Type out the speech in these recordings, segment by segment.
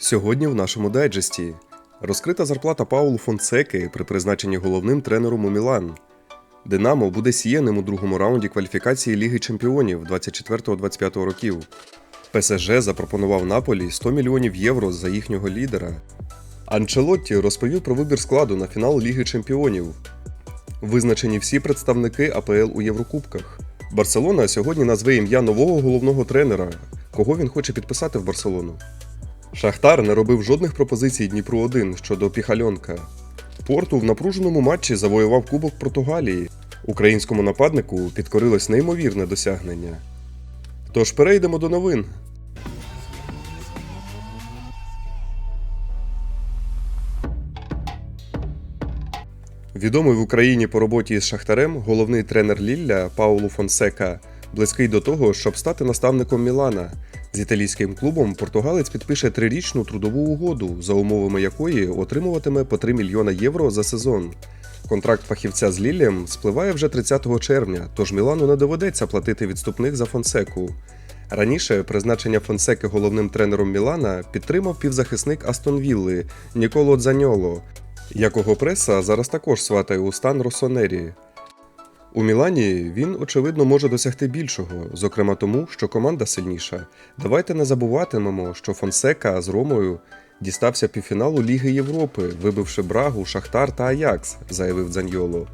Сьогодні в нашому дайджесті розкрита зарплата Паулу Фонсеки при призначенні головним тренером у Мілан. Динамо буде сіяним у другому раунді кваліфікації Ліги Чемпіонів 24-25 років. ПСЖ запропонував Наполі 100 мільйонів євро за їхнього лідера. Анчелотті розповів про вибір складу на фінал Ліги Чемпіонів. Визначені всі представники АПЛ у Єврокубках. Барселона сьогодні назве ім'я нового головного тренера. Кого він хоче підписати в Барселону? Шахтар не робив жодних пропозицій Дніпру 1 щодо Піхальонка. Порту в напруженому матчі завоював Кубок Португалії. Українському нападнику підкорилось неймовірне досягнення. Тож перейдемо до новин. Відомий в Україні по роботі з Шахтарем головний тренер Лілля Паулу Фонсека близький до того, щоб стати наставником Мілана. З італійським клубом португалець підпише трирічну трудову угоду, за умовами якої отримуватиме по 3 мільйона євро за сезон. Контракт фахівця з Ліллям спливає вже 30 червня, тож Мілану не доведеться платити відступних за Фонсеку. Раніше призначення Фонсеки головним тренером Мілана підтримав півзахисник Астон Вілли Ніколо Дзаньоло, якого преса зараз також сватає у стан Росонері. У Мілані він, очевидно, може досягти більшого, зокрема тому, що команда сильніша. Давайте не забуватимемо, що Фонсека з Ромою дістався півфіналу Ліги Європи, вибивши Брагу, Шахтар та Аякс, заявив Дзаньоло.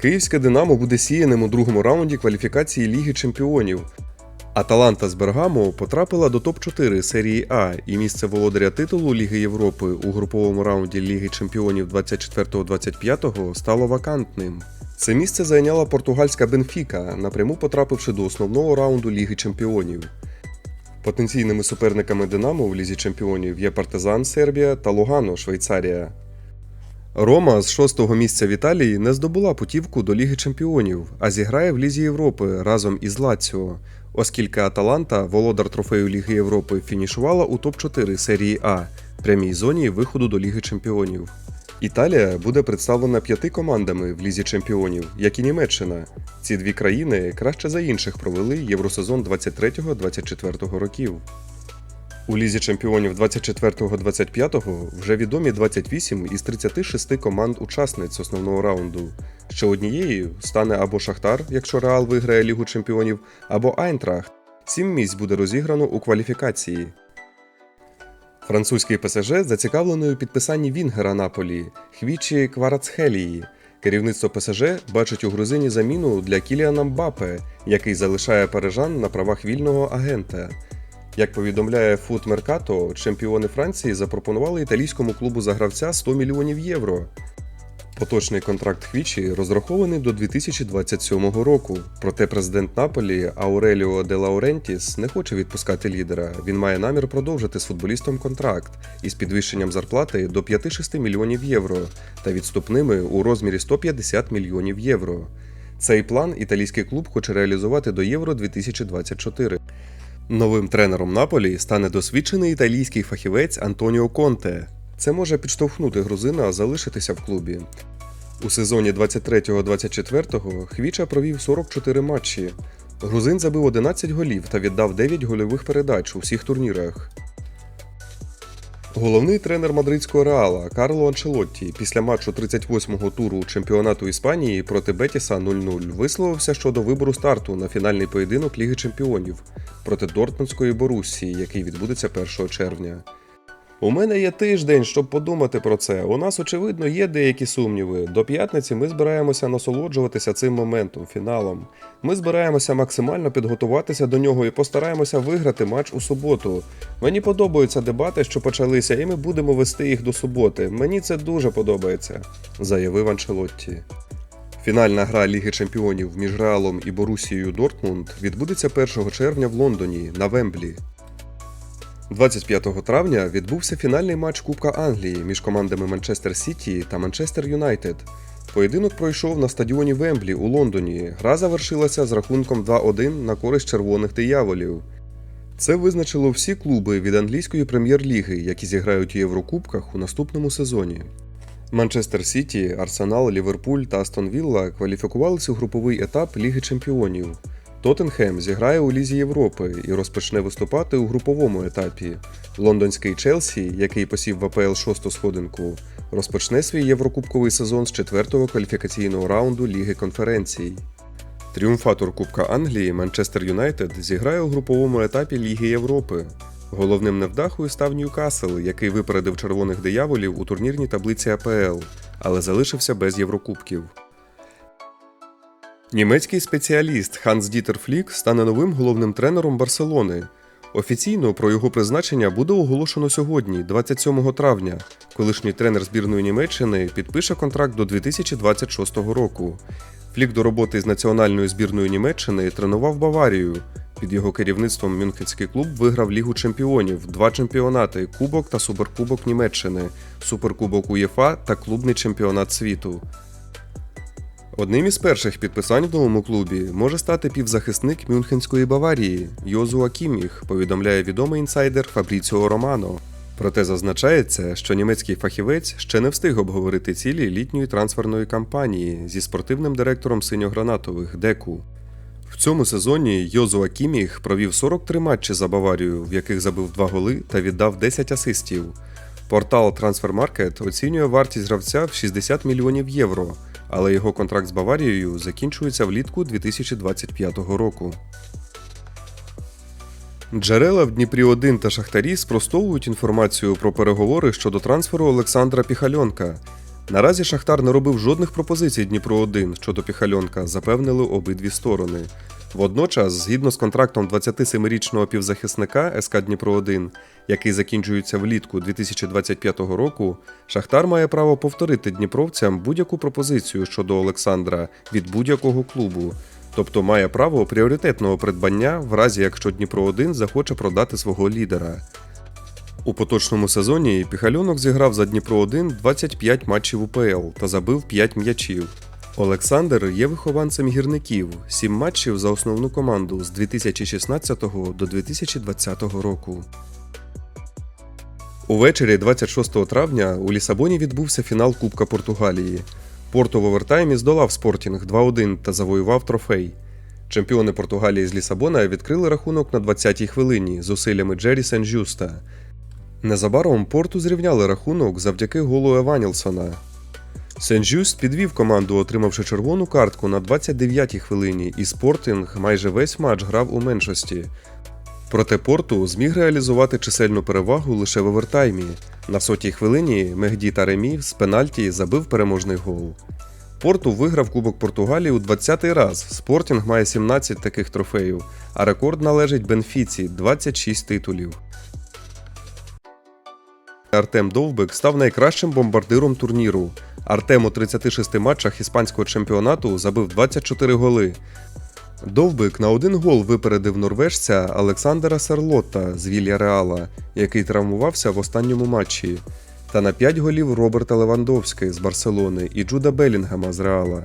Київське Динамо буде сіяним у другому раунді кваліфікації Ліги Чемпіонів. Аталанта з Бергамо потрапила до топ-4 серії А і місце володаря титулу Ліги Європи у груповому раунді Ліги Чемпіонів 24-25 стало вакантним. Це місце зайняла португальська Бенфіка, напряму потрапивши до основного раунду Ліги Чемпіонів. Потенційними суперниками Динамо в Лізі Чемпіонів є Партизан Сербія та Лугано Швейцарія. Рома з шостого місця в Італії не здобула путівку до Ліги Чемпіонів, а зіграє в Лізі Європи разом із Лаціо, оскільки Аталанта, володар трофею Ліги Європи, фінішувала у топ-4 серії А, прямій зоні виходу до Ліги Чемпіонів. Італія буде представлена п'яти командами в Лізі Чемпіонів, як і Німеччина. Ці дві країни краще за інших провели євросезон 23-24 років. У Лізі чемпіонів 24-25 вже відомі 28 із 36 команд-учасниць основного раунду. Ще однією стане або Шахтар, якщо Реал виграє Лігу чемпіонів, або Айнтрахт. Сім місць буде розіграно у кваліфікації. Французький ПСЖ зацікавлений у підписанні Вінгера Наполі Хвічі Кварацхелії. Керівництво ПСЖ бачить у грузині заміну для Кіліана Мбапе, який залишає парижан на правах вільного агента. Як повідомляє Фут Меркато, чемпіони Франції запропонували італійському клубу за гравця 100 мільйонів євро. Поточний контракт Хвічі розрахований до 2027 року. Проте президент Наполі Ауреліо де Лаурентіс не хоче відпускати лідера. Він має намір продовжити з футболістом контракт із підвищенням зарплати до 5-6 мільйонів євро та відступними у розмірі 150 мільйонів євро. Цей план італійський клуб хоче реалізувати до Євро 2024. Новим тренером Наполі стане досвідчений італійський фахівець Антоніо Конте. Це може підштовхнути грузина залишитися в клубі. У сезоні 23-24 Хвіча провів 44 матчі. Грузин забив 11 голів та віддав 9 гольових передач у всіх турнірах. Головний тренер мадридського реала Карло Анчелотті після матчу 38-го туру чемпіонату Іспанії проти Бетіса 0-0 висловився щодо вибору старту на фінальний поєдинок Ліги Чемпіонів проти Дортмундської Борусії, який відбудеться 1 червня. У мене є тиждень, щоб подумати про це. У нас, очевидно, є деякі сумніви. До п'ятниці ми збираємося насолоджуватися цим моментом, фіналом. Ми збираємося максимально підготуватися до нього і постараємося виграти матч у суботу. Мені подобаються дебати, що почалися, і ми будемо вести їх до суботи. Мені це дуже подобається, заявив Анчелотті. Фінальна гра Ліги Чемпіонів між Реалом і Борусією Дортмунд відбудеться 1 червня в Лондоні на Вемблі. 25 травня відбувся фінальний матч Кубка Англії між командами Манчестер Сіті та Манчестер Юнайтед. Поєдинок пройшов на стадіоні Вемблі у Лондоні. Гра завершилася з рахунком 2-1 на користь червоних дияволів. Це визначило всі клуби від англійської прем'єр-ліги, які зіграють у Єврокубках у наступному сезоні. Манчестер Сіті, Арсенал, Ліверпуль та Астон Вілла кваліфікувалися у груповий етап Ліги Чемпіонів. Тоттенхем зіграє у Лізі Європи і розпочне виступати у груповому етапі. Лондонський Челсі, який посів в АПЛ шосту сходинку, розпочне свій єврокубковий сезон з четвертого кваліфікаційного раунду Ліги конференцій. Тріумфатор Кубка Англії Манчестер Юнайтед зіграє у груповому етапі Ліги Європи. Головним невдахою став Ньюкасл, який випередив червоних дияволів у турнірній таблиці АПЛ, але залишився без Єврокубків. Німецький спеціаліст Ханс Дітер Флік стане новим головним тренером Барселони. Офіційно про його призначення буде оголошено сьогодні, 27 травня. Колишній тренер збірної Німеччини підпише контракт до 2026 року. Флік до роботи з національною збірною Німеччини тренував Баварію. Під його керівництвом Мюнхенський клуб виграв Лігу чемпіонів, два чемпіонати Кубок та Суперкубок Німеччини, Суперкубок УЄФА та клубний чемпіонат світу. Одним із перших підписань в новому клубі може стати півзахисник Мюнхенської Баварії Йозуа Кіміх, повідомляє відомий інсайдер Фабріціо Романо. Проте зазначається, що німецький фахівець ще не встиг обговорити цілі літньої трансферної кампанії зі спортивним директором синьогранатових Деку. В цьому сезоні Йозуа Кіміх провів 43 матчі за Баварію, в яких забив 2 голи та віддав 10 асистів. Портал Transfermarkt оцінює вартість гравця в 60 мільйонів євро, але його контракт з Баварією закінчується влітку 2025 року. Джерела в Дніпрі 1 та Шахтарі спростовують інформацію про переговори щодо трансферу Олександра Піхальонка. Наразі Шахтар не робив жодних пропозицій Дніпро 1 щодо Піхальонка, запевнили обидві сторони. Водночас, згідно з контрактом 27-річного півзахисника СК Дніпро 1 який закінчується влітку 2025 року, Шахтар має право повторити дніпровцям будь-яку пропозицію щодо Олександра від будь-якого клубу, тобто має право пріоритетного придбання в разі якщо Дніпро 1 захоче продати свого лідера. У поточному сезоні Піхальонок зіграв за Дніпро 1 25 матчів УПЛ та забив 5 м'ячів. Олександр є вихованцем гірників, 7 матчів за основну команду з 2016 до 2020 року. Увечері 26 травня у Лісабоні відбувся фінал Кубка Португалії. Порто в овертаймі здолав Спортінг 2-1 та завоював трофей. Чемпіони Португалії з Лісабона відкрили рахунок на 20-й хвилині з усиллями Джері Сен-Жюста. Незабаром Порту зрівняли рахунок завдяки голу Еванілсона. Сен-Жюст підвів команду, отримавши червону картку на 29-й хвилині, і Спортінг майже весь матч грав у меншості. Проте Порту зміг реалізувати чисельну перевагу лише в овертаймі. На сотій хвилині Мегді Таремі з пенальті забив переможний гол. Порту виграв Кубок Португалії у 20-й раз. Спортінг має 17 таких трофеїв, а рекорд належить Бенфіці 26 титулів. Артем Довбик став найкращим бомбардиром турніру. Артем у 36 матчах іспанського чемпіонату забив 24 голи. Довбик на один гол випередив норвежця Олександра Серлотта з Вілья Реала, який травмувався в останньому матчі, та на 5 голів Роберта Левандовський з Барселони і Джуда Белінгема з Реала.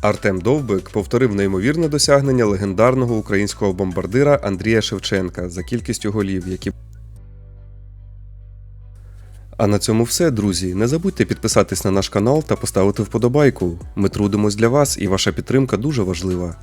Артем Довбик повторив неймовірне досягнення легендарного українського бомбардира Андрія Шевченка за кількістю голів, які а на цьому все, друзі. Не забудьте підписатись на наш канал та поставити вподобайку. Ми трудимось для вас, і ваша підтримка дуже важлива.